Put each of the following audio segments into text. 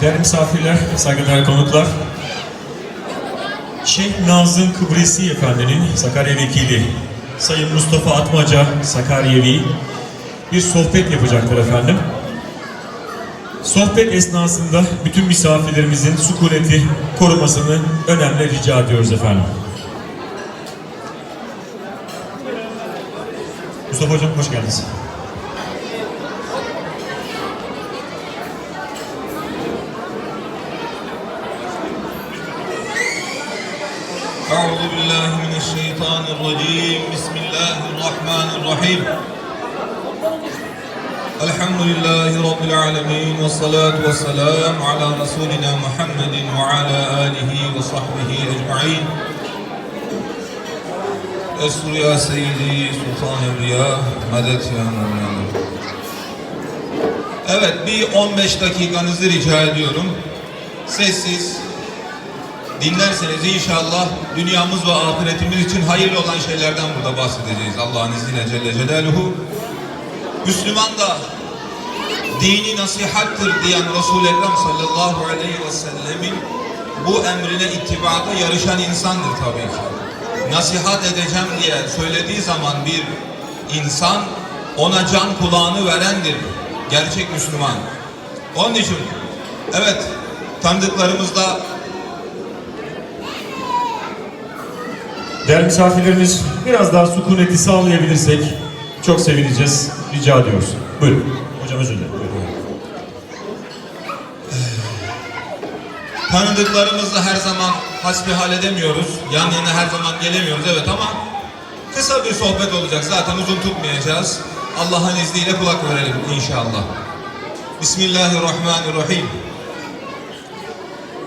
Değerli misafirler, saygıdeğer konuklar. Şeyh Nazım Kıbrisi Efendi'nin Sakarya Vekili Sayın Mustafa Atmaca Sakaryevi bir sohbet yapacaktır efendim. Sohbet esnasında bütün misafirlerimizin sükuneti korumasını önemli rica ediyoruz efendim. Mustafa Hocam hoş geldiniz. أعوذ بالله من الشيطان الرجيم بسم الله الرحمن الرحيم الحمد لله رب العالمين والصلاة والسلام على رسولنا محمد وعلى آله وصحبه أجمعين استر يا سيدي سلطان الرياح مدد يا مولانا Evet bir 15 dakikanızı rica ediyorum. Sessiz, dinlerseniz inşallah dünyamız ve ahiretimiz için hayırlı olan şeylerden burada bahsedeceğiz. Allah'ın izniyle Celle Celaluhu. Müslüman da dini nasihattır diyen Resul-i Ekrem sallallahu aleyhi ve sellemin bu emrine ittibada yarışan insandır tabii ki. Nasihat edeceğim diye söylediği zaman bir insan ona can kulağını verendir. Gerçek Müslüman. Onun için evet tanıdıklarımızda Değerli misafirlerimiz biraz daha sükuneti sağlayabilirsek çok sevineceğiz. Rica ediyoruz. Buyurun. Hocam özür dilerim. Tanıdıklarımızla her zaman hasbihal edemiyoruz. Yan yana her zaman gelemiyoruz evet ama kısa bir sohbet olacak. Zaten uzun tutmayacağız. Allah'ın izniyle kulak verelim inşallah. Bismillahirrahmanirrahim.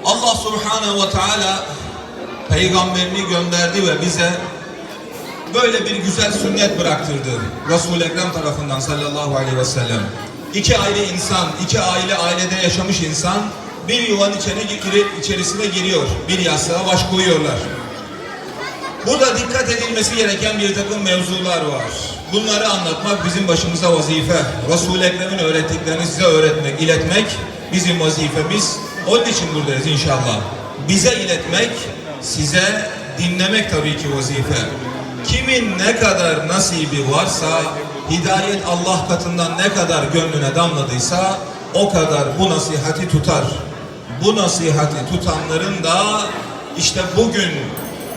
Allah Subhanahu ve Teala peygamberini gönderdi ve bize böyle bir güzel sünnet bıraktırdı. Resul-i Ekrem tarafından sallallahu aleyhi ve sellem. İki aile insan, iki aile ailede yaşamış insan bir yuvanın içine, gir- içerisine giriyor. Bir yastığa baş koyuyorlar. Burada dikkat edilmesi gereken bir takım mevzular var. Bunları anlatmak bizim başımıza vazife. Resul-i Ekrem'in öğrettiklerini size öğretmek, iletmek bizim vazifemiz. Onun için buradayız inşallah. Bize iletmek, size dinlemek tabii ki vazife. Kimin ne kadar nasibi varsa, hidayet Allah katından ne kadar gönlüne damladıysa o kadar bu nasihati tutar. Bu nasihati tutanların da işte bugün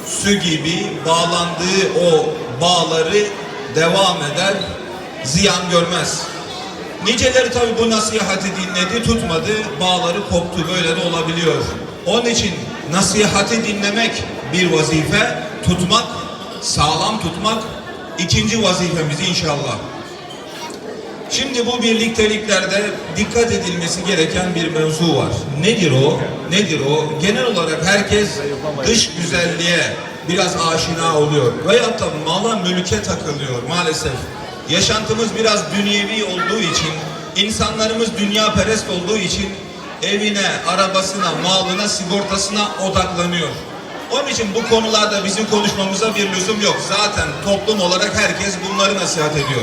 su gibi bağlandığı o bağları devam eder, ziyan görmez. Niceleri tabi bu nasihati dinledi, tutmadı, bağları koptu, böyle de olabiliyor. Onun için nasihati dinlemek bir vazife, tutmak, sağlam tutmak ikinci vazifemiz inşallah. Şimdi bu birlikteliklerde dikkat edilmesi gereken bir mevzu var. Nedir o? Nedir o? Genel olarak herkes dış güzelliğe biraz aşina oluyor. Veyahut da mala mülke takılıyor maalesef. Yaşantımız biraz dünyevi olduğu için, insanlarımız dünya perest olduğu için evine, arabasına, malına, sigortasına odaklanıyor. Onun için bu konularda bizim konuşmamıza bir lüzum yok. Zaten toplum olarak herkes bunları nasihat ediyor.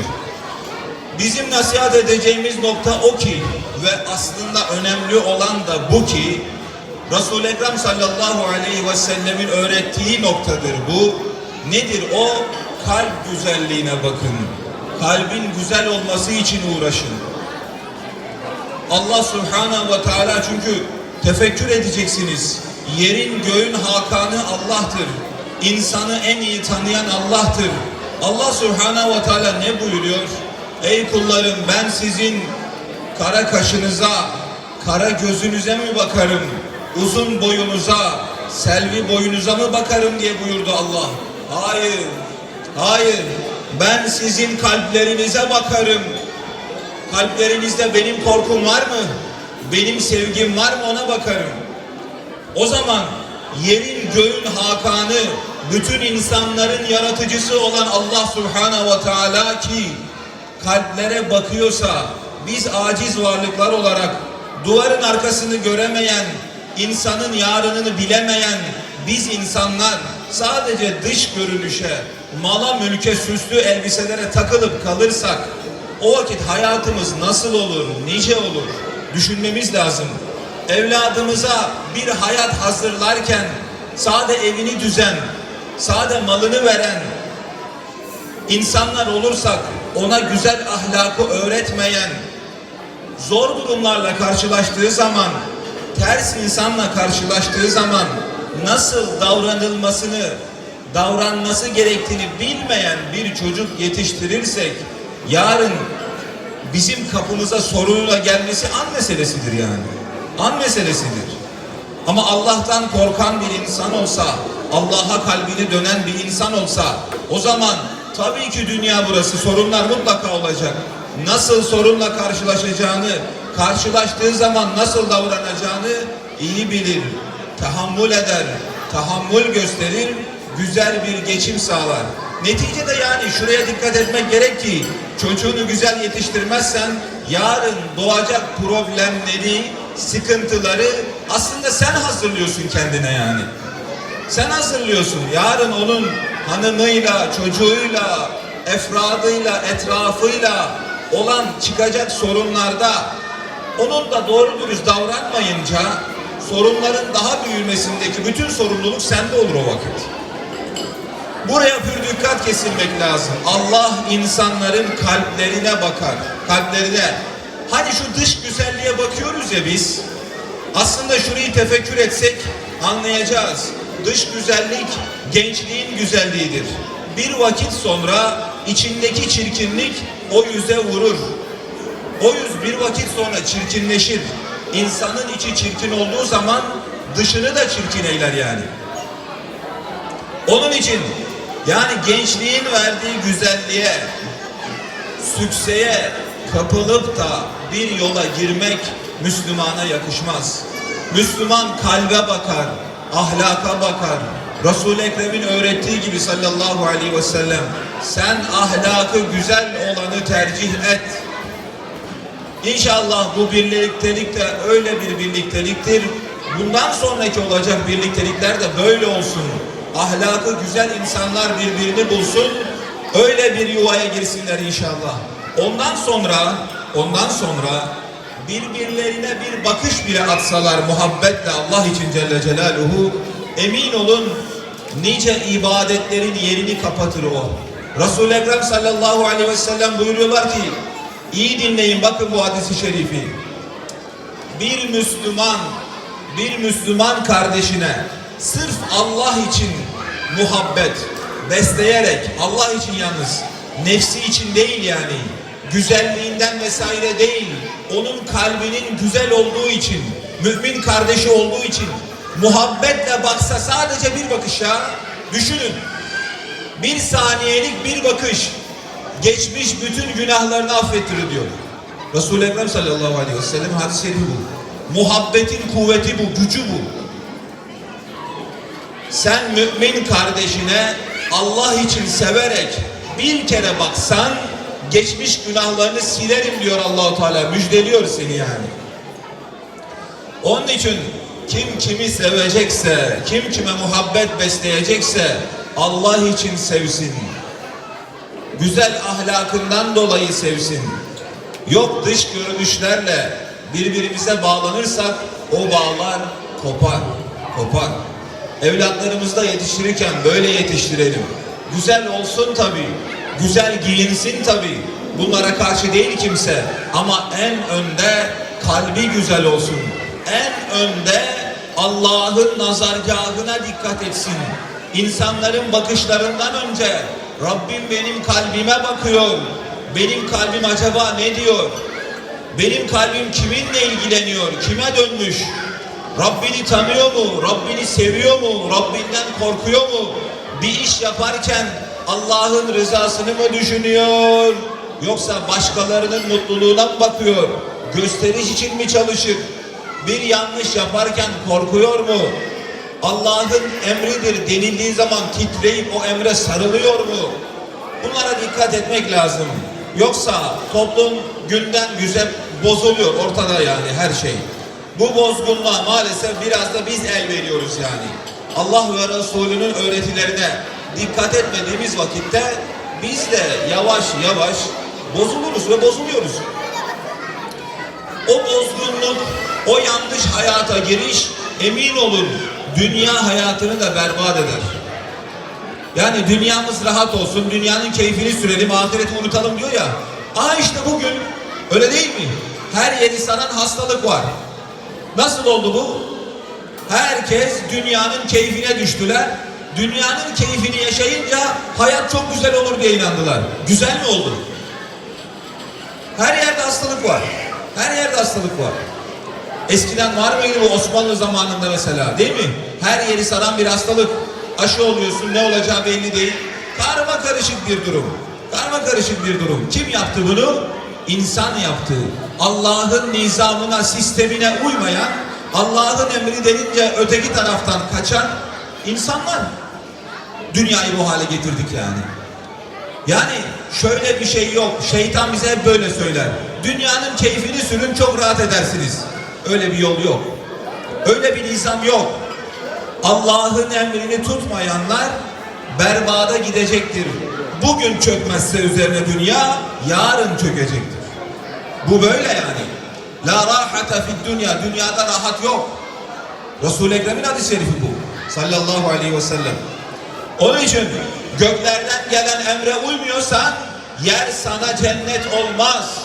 Bizim nasihat edeceğimiz nokta o ki ve aslında önemli olan da bu ki Resul-i Ekrem sallallahu aleyhi ve sellemin öğrettiği noktadır bu. Nedir o? Kalp güzelliğine bakın. Kalbin güzel olması için uğraşın. Allah subhanahu ve teala çünkü tefekkür edeceksiniz. Yerin göğün hakanı Allah'tır. İnsanı en iyi tanıyan Allah'tır. Allah subhanahu ve teala ne buyuruyor? Ey kullarım ben sizin kara kaşınıza, kara gözünüze mi bakarım? Uzun boyunuza, selvi boyunuza mı bakarım diye buyurdu Allah. Hayır, hayır. Ben sizin kalplerinize bakarım. Kalplerinizde benim korkum var mı? Benim sevgim var mı ona bakarım. O zaman yerin göğün hakanı, bütün insanların yaratıcısı olan Allah Subhanahu ve Teala ki kalplere bakıyorsa biz aciz varlıklar olarak duvarın arkasını göremeyen, insanın yarınını bilemeyen biz insanlar sadece dış görünüşe, mala mülke süslü elbiselere takılıp kalırsak o vakit hayatımız nasıl olur, nice olur düşünmemiz lazım. evladımıza bir hayat hazırlarken sade evini düzen, sade malını veren insanlar olursak ona güzel ahlakı öğretmeyen, zor durumlarla karşılaştığı zaman, ters insanla karşılaştığı zaman nasıl davranılmasını, davranması gerektiğini bilmeyen bir çocuk yetiştirirsek yarın bizim kapımıza sorunla gelmesi an meselesidir yani. An meselesidir. Ama Allah'tan korkan bir insan olsa, Allah'a kalbini dönen bir insan olsa, o zaman tabii ki dünya burası, sorunlar mutlaka olacak. Nasıl sorunla karşılaşacağını, karşılaştığı zaman nasıl davranacağını iyi bilir, tahammül eder, tahammül gösterir, güzel bir geçim sağlar. Neticede yani şuraya dikkat etmek gerek ki çocuğunu güzel yetiştirmezsen yarın doğacak problemleri, sıkıntıları aslında sen hazırlıyorsun kendine yani. Sen hazırlıyorsun. Yarın onun hanımıyla, çocuğuyla, efradıyla, etrafıyla olan çıkacak sorunlarda onun da doğru dürüst davranmayınca sorunların daha büyümesindeki bütün sorumluluk sende olur o vakit. Buraya pür dikkat kesilmek lazım. Allah insanların kalplerine bakar. Kalplerine. Hani şu dış güzelliğe bakıyoruz ya biz. Aslında şurayı tefekkür etsek anlayacağız. Dış güzellik gençliğin güzelliğidir. Bir vakit sonra içindeki çirkinlik o yüze vurur. O yüz bir vakit sonra çirkinleşir. İnsanın içi çirkin olduğu zaman dışını da çirkin eyler yani. Onun için yani gençliğin verdiği güzelliğe, sükseye kapılıp da bir yola girmek Müslümana yakışmaz. Müslüman kalbe bakar, ahlaka bakar. Resul-i Ekrem'in öğrettiği gibi sallallahu aleyhi ve sellem sen ahlakı güzel olanı tercih et. İnşallah bu birliktelik de öyle bir birlikteliktir. Bundan sonraki olacak birliktelikler de böyle olsun. Ahlakı güzel insanlar birbirini bulsun. Öyle bir yuvaya girsinler inşallah. Ondan sonra, ondan sonra birbirlerine bir bakış bile atsalar muhabbetle Allah için Celle Celaluhu emin olun nice ibadetlerin yerini kapatır o. Resul-i Ekrem sallallahu aleyhi ve sellem buyuruyorlar ki iyi dinleyin bakın bu hadisi şerifi. Bir Müslüman bir Müslüman kardeşine sırf Allah için muhabbet besleyerek Allah için yalnız nefsi için değil yani güzelliğinden vesaire değil onun kalbinin güzel olduğu için mümin kardeşi olduğu için muhabbetle baksa sadece bir bakışa düşünün bir saniyelik bir bakış geçmiş bütün günahlarını affettirir diyor. Resul-i Ekrem sallallahu aleyhi ve sellem hadis-i bu. Muhabbetin kuvveti bu, gücü bu. Sen mümin kardeşine Allah için severek bir kere baksan geçmiş günahlarını silerim diyor Allahu Teala. Müjdeliyor seni yani. Onun için kim kimi sevecekse, kim kime muhabbet besleyecekse Allah için sevsin. Güzel ahlakından dolayı sevsin. Yok dış görünüşlerle birbirimize bağlanırsak o bağlar kopar, kopar. Evlatlarımızı da yetiştirirken böyle yetiştirelim. Güzel olsun tabii, güzel giyinsin tabii. Bunlara karşı değil kimse ama en önde kalbi güzel olsun. En önde Allah'ın nazargahına dikkat etsin. İnsanların bakışlarından önce Rabbim benim kalbime bakıyor. Benim kalbim acaba ne diyor? Benim kalbim kiminle ilgileniyor? Kime dönmüş? Rabbini tanıyor mu? Rabbini seviyor mu? Rabbinden korkuyor mu? Bir iş yaparken Allah'ın rızasını mı düşünüyor? Yoksa başkalarının mutluluğuna mı bakıyor? Gösteriş için mi çalışır? Bir yanlış yaparken korkuyor mu? Allah'ın emridir denildiği zaman titreyip o emre sarılıyor mu? Bunlara dikkat etmek lazım. Yoksa toplum günden güze bozuluyor ortada yani her şey. Bu bozgunluğa maalesef biraz da biz el veriyoruz yani. Allah ve Resulünün öğretilerine dikkat etmediğimiz vakitte biz de yavaş yavaş bozuluruz ve bozuluyoruz. O bozgunluk O yanlış hayata giriş emin olun dünya hayatını da berbat eder. Yani dünyamız rahat olsun, dünyanın keyfini sürelim, ahireti unutalım diyor ya. Aa işte bugün öyle değil mi? Her yeri saran hastalık var. Nasıl oldu bu? Herkes dünyanın keyfine düştüler. Dünyanın keyfini yaşayınca hayat çok güzel olur diye inandılar. Güzel mi oldu? Her yerde hastalık var. Her yerde hastalık var. Eskiden var mıydı bu Osmanlı zamanında mesela değil mi? Her yeri saran bir hastalık. Aşı oluyorsun ne olacağı belli değil. Karma karışık bir durum. Karma karışık bir durum. Kim yaptı bunu? İnsan yaptı. Allah'ın nizamına, sistemine uymayan, Allah'ın emri denince öteki taraftan kaçan insanlar. Dünyayı bu hale getirdik yani. Yani şöyle bir şey yok. Şeytan bize hep böyle söyler. Dünyanın keyfini sürün çok rahat edersiniz. Öyle bir yol yok. Öyle bir nizam yok. Allah'ın emrini tutmayanlar berbada gidecektir. Bugün çökmezse üzerine dünya, yarın çökecektir. Bu böyle yani. La rahata fid dünya. Dünyada rahat yok. Resul-i Ekrem'in hadis-i şerifi bu. Sallallahu aleyhi ve sellem. Onun için göklerden gelen emre uymuyorsan yer sana cennet olmaz.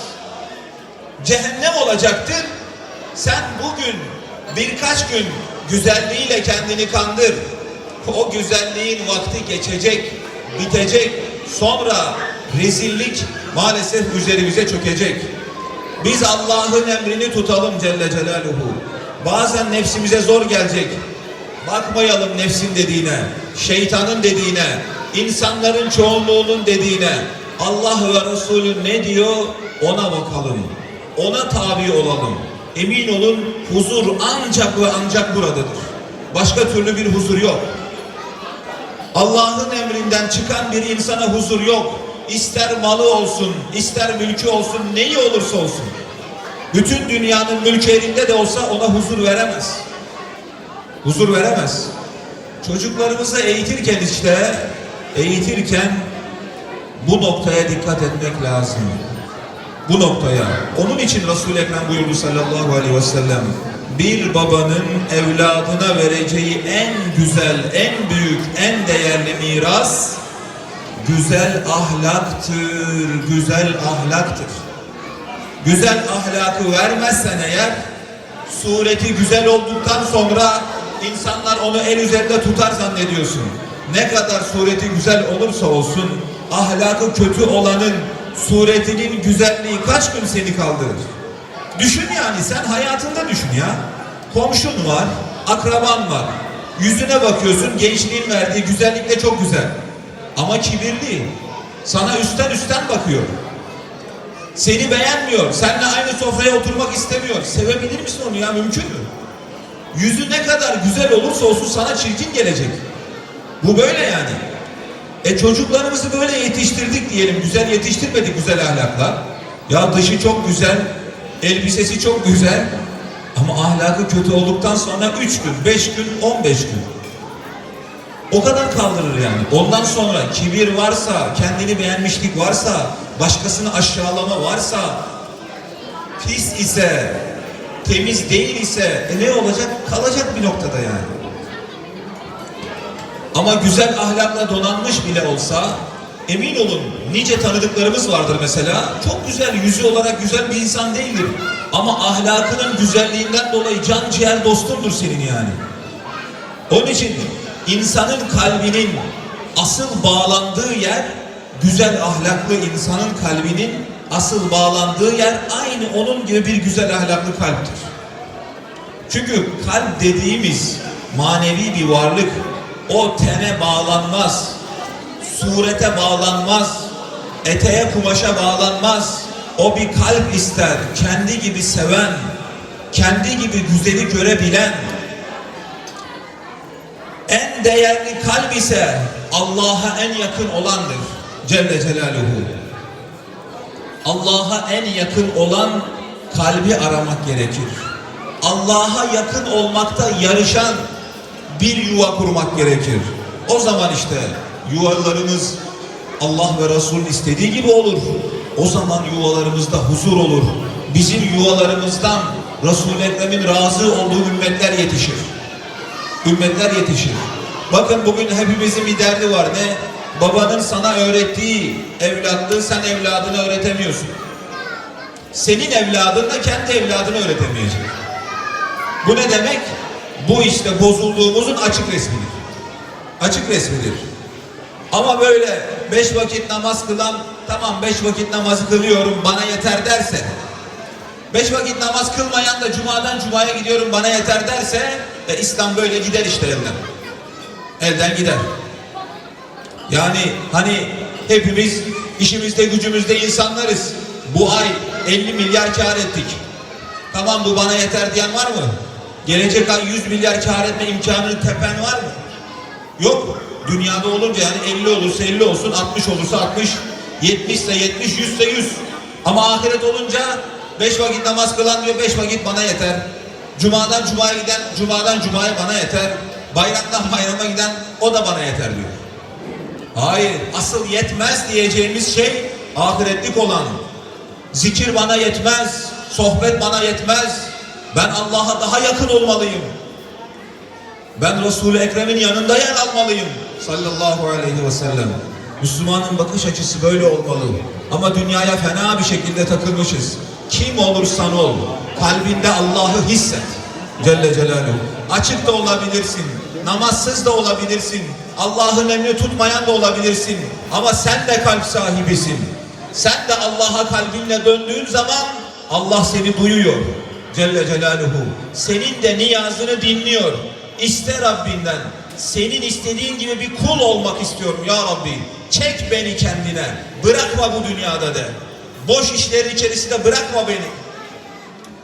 Cehennem olacaktır. Sen bugün birkaç gün güzelliğiyle kendini kandır. O güzelliğin vakti geçecek, bitecek. Sonra rezillik maalesef üzerimize çökecek. Biz Allah'ın emrini tutalım Celle Celaluhu. Bazen nefsimize zor gelecek. Bakmayalım nefsin dediğine, şeytanın dediğine, insanların çoğunluğunun dediğine. Allah ve Resulü ne diyor ona bakalım. Ona tabi olalım. Emin olun huzur ancak ve ancak buradadır. Başka türlü bir huzur yok. Allah'ın emrinden çıkan bir insana huzur yok. İster malı olsun, ister mülkü olsun, neyi olursa olsun. Bütün dünyanın mülkü elinde de olsa ona huzur veremez. Huzur veremez. Çocuklarımızı eğitirken işte, eğitirken bu noktaya dikkat etmek lazım. Bu noktaya. Onun için Resul-i Ekrem buyurdu sallallahu aleyhi ve sellem. Bir babanın evladına vereceği en güzel, en büyük, en değerli miras güzel ahlaktır, güzel ahlaktır. Güzel ahlakı vermezsen eğer sureti güzel olduktan sonra insanlar onu el üzerinde tutar zannediyorsun. Ne kadar sureti güzel olursa olsun ahlakı kötü olanın suretinin güzelliği kaç gün seni kaldırır? Düşün yani sen hayatında düşün ya. Komşun var, akraban var. Yüzüne bakıyorsun gençliğin verdiği güzellikle çok güzel. Ama kibirli. Sana üstten üstten bakıyor. Seni beğenmiyor. Seninle aynı sofraya oturmak istemiyor. Sevebilir misin onu ya? Mümkün mü? Yüzü ne kadar güzel olursa olsun sana çirkin gelecek. Bu böyle yani. E çocuklarımızı böyle yetiştirdik diyelim. Güzel yetiştirmedik güzel ahlakla. Ya dışı çok güzel, elbisesi çok güzel. Ama ahlakı kötü olduktan sonra üç gün, beş gün, on beş gün. O kadar kaldırır yani. Ondan sonra kibir varsa, kendini beğenmişlik varsa, başkasını aşağılama varsa, pis ise, temiz değil ise e ne olacak? Kalacak bir noktada yani. Ama güzel ahlakla donanmış bile olsa emin olun nice tanıdıklarımız vardır mesela. Çok güzel, yüzü olarak güzel bir insan değildir. Ama ahlakının güzelliğinden dolayı can ciğer dostundur senin yani. Onun için insanın kalbinin asıl bağlandığı yer güzel ahlaklı insanın kalbinin asıl bağlandığı yer aynı onun gibi bir güzel ahlaklı kalptir. Çünkü kalp dediğimiz manevi bir varlık o tene bağlanmaz, surete bağlanmaz, eteğe kumaşa bağlanmaz. O bir kalp ister, kendi gibi seven, kendi gibi güzeli görebilen, en değerli kalp ise Allah'a en yakın olandır. Celle Celaluhu. Allah'a en yakın olan kalbi aramak gerekir. Allah'a yakın olmakta yarışan bir yuva kurmak gerekir. O zaman işte yuvalarımız Allah ve Resul'ün istediği gibi olur. O zaman yuvalarımızda huzur olur. bizim yuvalarımızdan Resul-i Ekrem'in razı olduğu ümmetler yetişir. Ümmetler yetişir. Bakın bugün hepimizin bir derdi var. Ne? Babanın sana öğrettiği evlatlığı sen evladına öğretemiyorsun. Senin evladın da kendi evladına öğretemeyecek. Bu ne demek? Bu işte bozulduğumuzun açık resmidir. Açık resmidir. Ama böyle beş vakit namaz kılan, tamam beş vakit namazı kılıyorum bana yeter derse, beş vakit namaz kılmayan da cumadan cumaya gidiyorum bana yeter derse, e, İslam böyle gider işte elden. Elden gider. Yani hani hepimiz işimizde gücümüzde insanlarız. Bu ay 50 milyar kar ettik. Tamam bu bana yeter diyen var mı? Gelecek ay 100 milyar kar etme imkanını tepen var mı? Yok. Dünyada olunca yani 50 olursa 50 olsun, 60 olursa 60, 70 ise 70, 100 ise 100. Ama ahiret olunca 5 vakit namaz kılan diyor 5 vakit bana yeter. Cumadan cumaya giden cumadan cumaya bana yeter. Bayramdan bayrama giden o da bana yeter diyor. Hayır, asıl yetmez diyeceğimiz şey ahiretlik olan. Zikir bana yetmez, sohbet bana yetmez. Ben Allah'a daha yakın olmalıyım. Ben Resul-i Ekrem'in yanında yer almalıyım. Sallallahu aleyhi ve sellem. Müslümanın bakış açısı böyle olmalı. Ama dünyaya fena bir şekilde takılmışız. Kim olursan ol, kalbinde Allah'ı hisset. Celle Celaluhu. Açık da olabilirsin, namazsız da olabilirsin, Allah'ın emrini tutmayan da olabilirsin. Ama sen de kalp sahibisin. Sen de Allah'a kalbinle döndüğün zaman Allah seni duyuyor. Celle Celaluhu. Senin de niyazını dinliyor. İste Rabbinden. Senin istediğin gibi bir kul olmak istiyorum ya Rabbi. Çek beni kendine. Bırakma bu dünyada de. Boş işlerin içerisinde bırakma beni.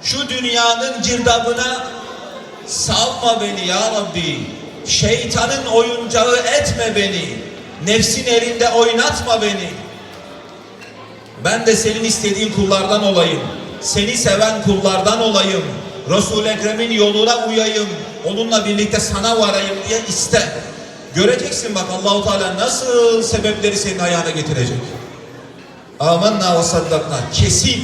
Şu dünyanın girdabına salma beni ya Rabbi. Şeytanın oyuncağı etme beni. Nefsin elinde oynatma beni. Ben de senin istediğin kullardan olayım. Seni seven kullardan olayım. Resul-i Ekrem'in yoluna uyayım. Onunla birlikte sana varayım diye iste. Göreceksin bak Allahu Teala nasıl sebepleri senin ayağına getirecek. Amenna ve saddakna. Kesin.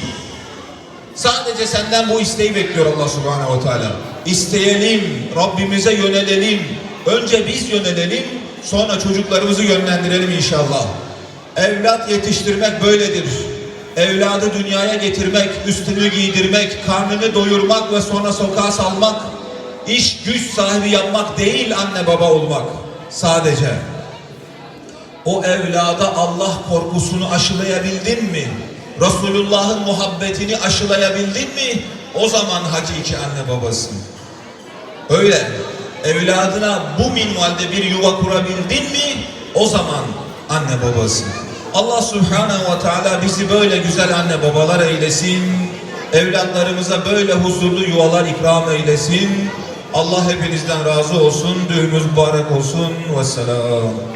Sadece senden bu isteği bekliyor Allah Subhanahu ve Teala. İsteyelim, Rabbimize yönelelim. Önce biz yönelelim, sonra çocuklarımızı yönlendirelim inşallah. Evlat yetiştirmek böyledir. Evladı dünyaya getirmek, üstünü giydirmek, karnını doyurmak ve sonra sokağa salmak, iş güç sahibi yapmak değil anne baba olmak. Sadece. O evlada Allah korkusunu aşılayabildin mi? Resulullah'ın muhabbetini aşılayabildin mi? O zaman hakiki anne babasın. Öyle. Evladına bu minvalde bir yuva kurabildin mi? O zaman anne babasın. Allah Subhanahu ve Teala bizi böyle güzel anne babalar eylesin. Evlatlarımıza böyle huzurlu yuvalar ikram eylesin. Allah hepinizden razı olsun. Düğünümüz mübarek olsun. Vesselam.